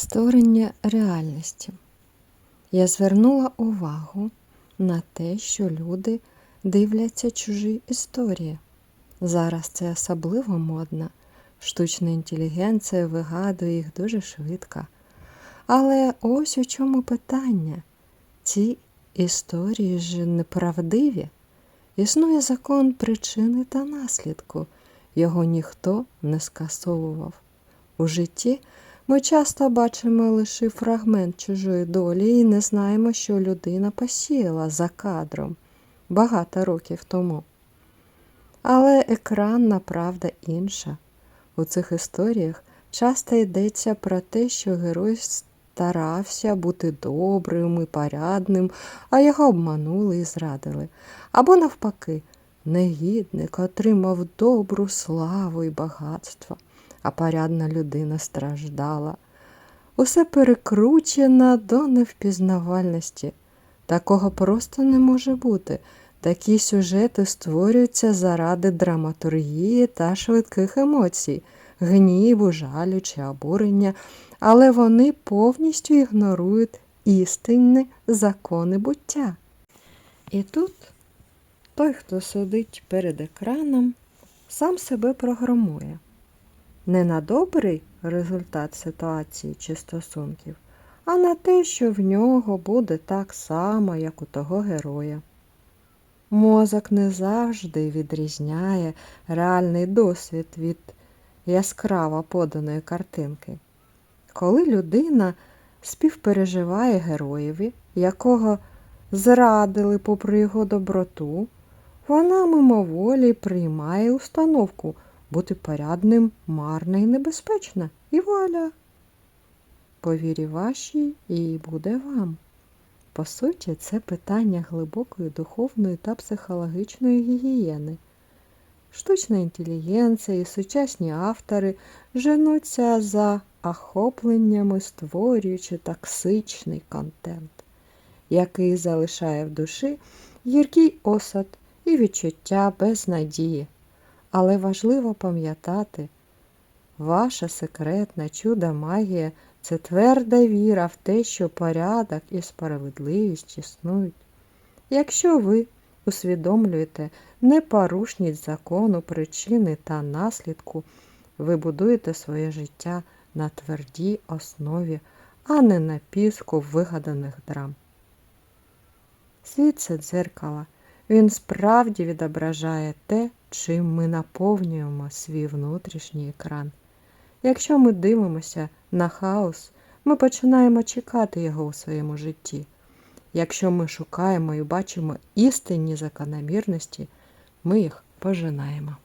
Створення реальності. Я звернула увагу на те, що люди дивляться чужі історії. Зараз це особливо модно. Штучна інтелігенція вигадує їх дуже швидко. Але ось у чому питання. Ці історії ж неправдиві. Існує закон причини та наслідку. Його ніхто не скасовував. У житті ми часто бачимо лише фрагмент чужої долі і не знаємо, що людина посіяла за кадром багато років тому. Але екранна правда інша. У цих історіях часто йдеться про те, що герой старався бути добрим і порядним, а його обманули і зрадили. Або навпаки, негідник отримав добру славу і багатство, а порядна людина страждала. Усе перекручено до невпізнавальності. Такого просто не може бути. Такі сюжети створюються заради драматургії та швидких емоцій, гніву, жалю чи обурення, але вони повністю ігнорують істинні закони буття. І тут той, хто сидить перед екраном, сам себе програмує. Не на добрий результат ситуації чи стосунків, а на те, що в нього буде так само, як у того героя. Мозок не завжди відрізняє реальний досвід від яскраво поданої картинки. Коли людина співпереживає героєві, якого зрадили попри його доброту, вона мимоволі приймає установку бути порядним, марна і небезпечна. І вуаля! Повірі вашій і буде вам. По суті, це питання глибокої духовної та психологічної гігієни. Штучна інтелігенція і сучасні автори женуться за охопленнями, створюючи токсичний контент, який залишає в душі гіркий осад і відчуття безнадії. Але важливо пам'ятати, ваша секретна чудо магія це тверда віра в те, що порядок і справедливість існують. Якщо ви усвідомлюєте непорушність закону, причини та наслідку, ви будуєте своє життя на твердій основі, а не на піску вигаданих драм. Світ це дзеркало. Він справді відображає те, чим ми наповнюємо свій внутрішній екран. Якщо ми дивимося на хаос, ми починаємо чекати його у своєму житті. Якщо ми шукаємо і бачимо істинні закономірності, ми їх пожинаємо.